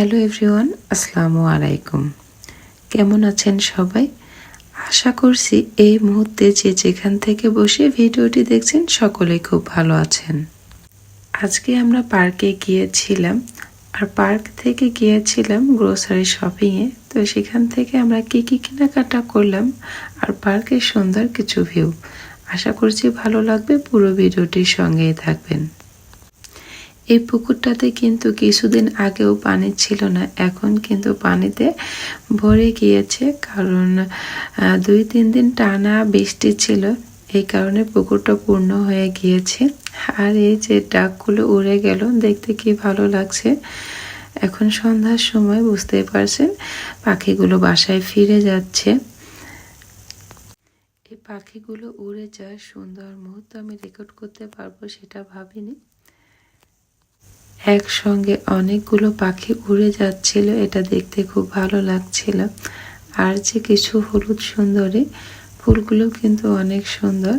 Hello everyone আসসালামু আলাইকুম কেমন আছেন সবাই? আশা করছি এই মুহূর্তে যে যেখান থেকে বসে ভিডিওটি দেখছেন সকলেই খুব ভালো আছেন। আজকে আমরা পার্কে গিয়েছিলাম আর পার্ক থেকে গিয়েছিলাম গ্রোসারি শপিংয়ে। তো সেখান থেকে আমরা কী কী কেনাকাটা করলাম আর পার্কের সুন্দর কিছু ভিউ। আশা করছি ভালো লাগবে, পুরো ভিডিওটির সঙ্গেই থাকবেন। এই পুকুরটাতে কিন্তু কিছুদিন আগেও পানি ছিল না। এখন কিন্তু পানিতে ভরে গিয়েছে, কারণ দুই, তিন দিন টানা বৃষ্টি ছিল। এই কারণে পুকুরটা পূর্ণ হয়ে গিয়েছে। আর এই যে ডাকগুলো উড়ে গেল, দেখতে কি ভালো লাগছে? এখন সন্ধ্যার সময় বুঝতেই পারছেন, পাখিগুলো বাসায় ফিরে যাচ্ছে। এই পাখিগুলো উড়ে যাওয়ার সুন্দর মুহূর্ত আমি রেকর্ড করতে পারব সেটা ভাবিনি। একসঙ্গে অনেকগুলো পাখি উড়ে যাচ্ছিল, এটা দেখতে খুব ভালো লাগছিল। আর যে কিছু হলুদ সুন্দরী, ফুলগুলো কিন্তু অনেক সুন্দর।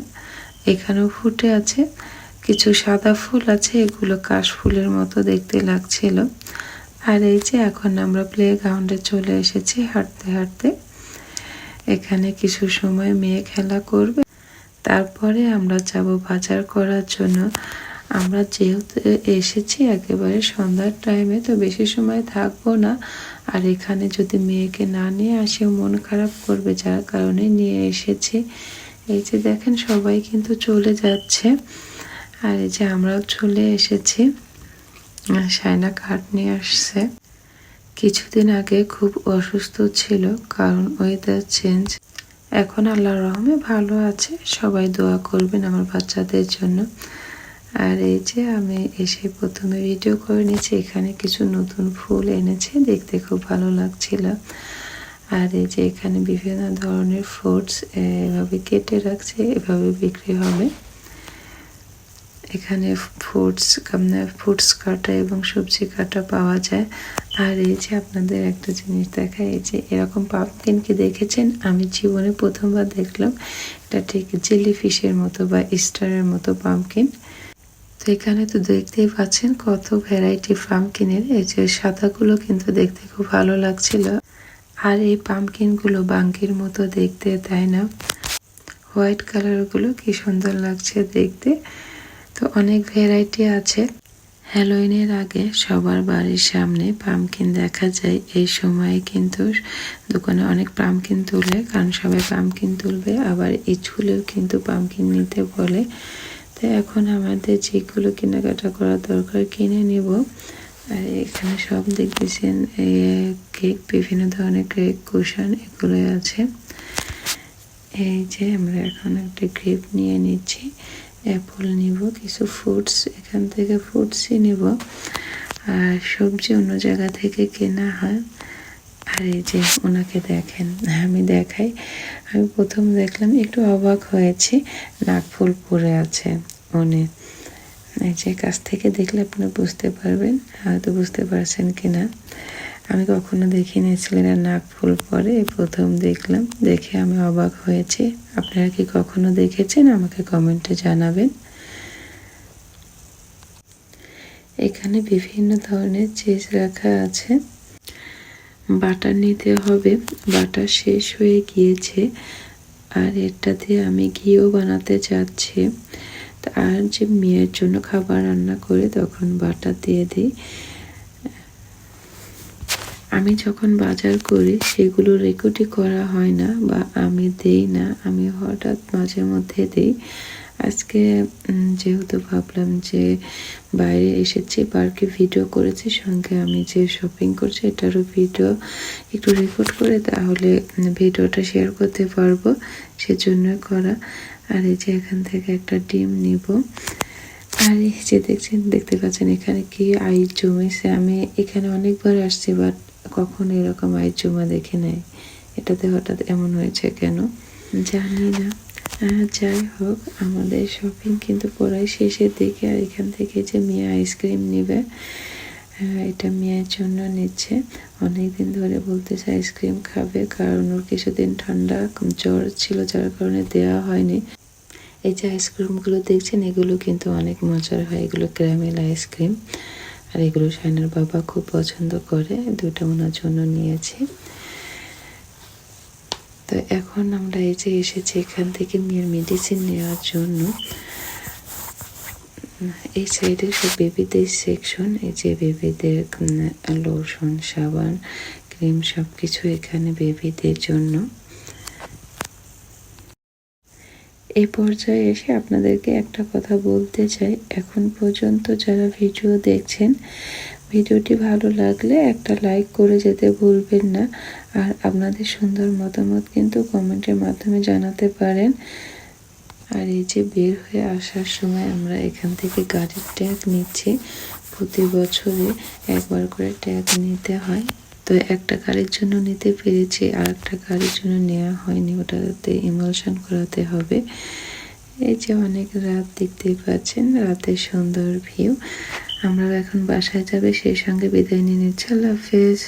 এখানেও ফুটে আছে, কিছু সাদা ফুল আছে, এগুলো কাশ ফুলের মতো দেখতে লাগছিল। আর এই যে এখন আমরা প্লে গ্রাউন্ডে চলে এসেছি হাঁটতে হাঁটতে। এখানে কিছু সময় মেয়ে খেলা করবে। তারপরে আমরা যাব বাজার করার জন্য। আমরা যেহেতু এসেছি একেবারে সন্ধ্যার টাইমে তো বেশি সময় থাকব না। আর এখানে যদি মেয়েকে না নিয়ে আসে মন খারাপ করবে, যার কারণে নিয়ে এসেছি। এই যে দেখেন, সবাই কিন্তু চলে যাচ্ছে। আর এই যে আমরাও চলে এসেছি। সায়না কাঠ নিয়ে আসছে। কিছুদিন আগে খুব অসুস্থ ছিল, কারণ ওয়েদার চেঞ্জ এখন আল্লাহ রহমে ভালো আছে। সবাই দোয়া করবেন আমার বাচ্চাদের জন্য। আর এই যে আমি এসে প্রথমে ভিডিও করে নিয়েছি, এখানে কিছু নতুন ফুল এনেছে, দেখতে খুব ভালো লাগছিল। আর এই যে এখানে বিভিন্ন ধরনের ফ্রুটস এভাবে কেটে রাখছে, এভাবে বিক্রি হবে। এখানে ফ্রুটস ফ্রুটস কাটা এবং সবজি কাটা পাওয়া যায়। আর এই যে আপনাদের একটা জিনিস দেখা এই যে এরকম পাম্পকিন কি দেখেছেন? আমি জীবনে প্রথমবার দেখলাম। এটা ঠিক জেলি ফিশের মতো বা স্টারের মতো পাম্পকিন এখানে তো দেখতেই পাচ্ছেন কত ভ্যারাইটি পাম্পকিনের এই যে সাদাগুলো কিন্তু দেখতে খুব ভালো লাগছিল। আর এই পাম্পকিনগুলো বাঙ্কির মতো দেখতে, তাই না? হোয়াইট কালারগুলো কি সুন্দর লাগছে দেখতে। তো অনেক ভ্যারাইটি আছে। হ্যালোইনের আগে সবার বাড়ির সামনে পামকিন দেখা যায়। এই সময়ে কিন্তু দোকানে অনেক পামকিন তুলে, কারণ সবাই পামকিন তুলবে। আবার এই ছুলেও কিন্তু পামকিন নিতে বলে। তো এখন আমাদের যেগুলো কেনাকাটা করা দরকার কিনে নিব। আর এখানে সব দেখতেছেন কেক, বিভিন্ন ধরনের কেক, কুশন এগুলো আছে। এই যে আমরা এখন একটা গ্রেপ নিয়ে নিচ্ছি, অ্যাপল নিব, কিছু ফ্রুটস, এখান থেকে ফ্রুটসই নিব। আর সবজি অন্য জায়গা থেকে কেনা হয়। আর যে ওনাকে দেখেন, আমি দেখাই। আমি প্রথম দেখলাম একটু অবাক হয়েছি নাকফুল পরে আছে উনি। যে কাছ থেকে দেখলে আপনি বুঝতে পারবেন, হয়তো বুঝতে পারছেন কিনা। আমি কখনো দেখিনি ছেলেরা নাক ফুল পরে প্রথম দেখলাম। দেখে আমি অবাক হয়েছি। আপনারা কি কখনো দেখেছেন? আমাকে কমেন্টে জানাবেন। এখানে বিভিন্ন ধরনের চিজ রাখা আছে। বাটার নিতে হবে। বাটার শেষ হয়ে গিয়েছে। আর এটা দিয়ে আমি ঘিও বানাতে চাচ্ছি আর যে মেয়ের জন্য খাবার রান্না করে তখন বাটার দিয়ে দিই। আমি যখন বাজার করি, সেগুলো রেকর্ডই করা হয় না বা আমি দেই না। আমি হঠাৎ মাঝে মধ্যে দিই। আজকে যেহেতু ভাবলাম যে বাইরে এসেছি, পার্কে ভিডিও করেছি, সঙ্গে আমি যে শপিং করছি, এটারও ভিডিও একটু রেকর্ড করে তাহলে ভিডিওটা শেয়ার করতে পারব সেজন্য করা। আর এই যে এখান থেকে একটা ডিম নিব। আর এই যে দেখছেন, দেখতে পাচ্ছেন এখানে কি আই জমেছে আমি এখানে অনেকবার আসছি বাট কখনো এরকম আই জমা দেখি নাই। এটাতে হঠাৎ এমন হয়েছে কেন? জানি না। যাই হোক, আমাদের শপিং কিন্তু পড়াই শেষের দিকে, আর এখান থেকে যে মেয়ে আইসক্রিম নিবে এটা মেয়ের জন্য নিচ্ছে। অনেকদিন ধরে বলতেছে আইসক্রিম খাবে, কারণ ওর কিছুদিন ঠান্ডা, জ্বর ছিল, যার কারণে দেওয়া হয়নি। এই যে আইসক্রিমগুলো দেখছেন, এগুলো কিন্তু অনেক মজার হয়, এগুলো ক্যারামেল আইসক্রিম আর এগুলো শাইনের বাবা খুব পছন্দ করে দুটো ওনার জন্য নিয়েছি। তো এখন আমরা এই যে এসেছি এখান থেকে মেয়ের মেডিসিন নেওয়ার জন্য। এই সাইডে সব বেবিদের সেকশন এই যে বেবিদের লোশন সাবান ক্রিম সব কিছু এখানে বেবিদের জন্য। এই পর্যায়ে এসে আপনাদেরকে একটা কথা বলতে চাই। এখন পর্যন্ত যারা ভিডিও দেখছেন ভিডিওটি ভালো লাগলে একটা লাইক করে যেতে ভুলবেন না। আর আপনাদের সুন্দর মতামত কিন্তু কমেন্টের মাধ্যমে জানাতে পারেন। আর এই যে বের হয়ে আসার সময় আমরা এখান থেকে গাড়ির ট্যাগ নিচ্ছি। প্রতি বছরে একবার করে ট্যাগ নিতে হয়। তো একটা গাড়ির জন্য নিতে পেরেছি আর একটা গাড়ির জন্য নেওয়া হয়নি। ওটাতে ইমোশন করাতে হবে। এই যে অনেক রাত দেখতেই পাচ্ছেন, রাতের সুন্দর ভিউ আমরা এখন বাসায় যাবে সেই সঙ্গে বিদায় নিয়ে নিচ্ছি। আল্লাহ হাফেজ।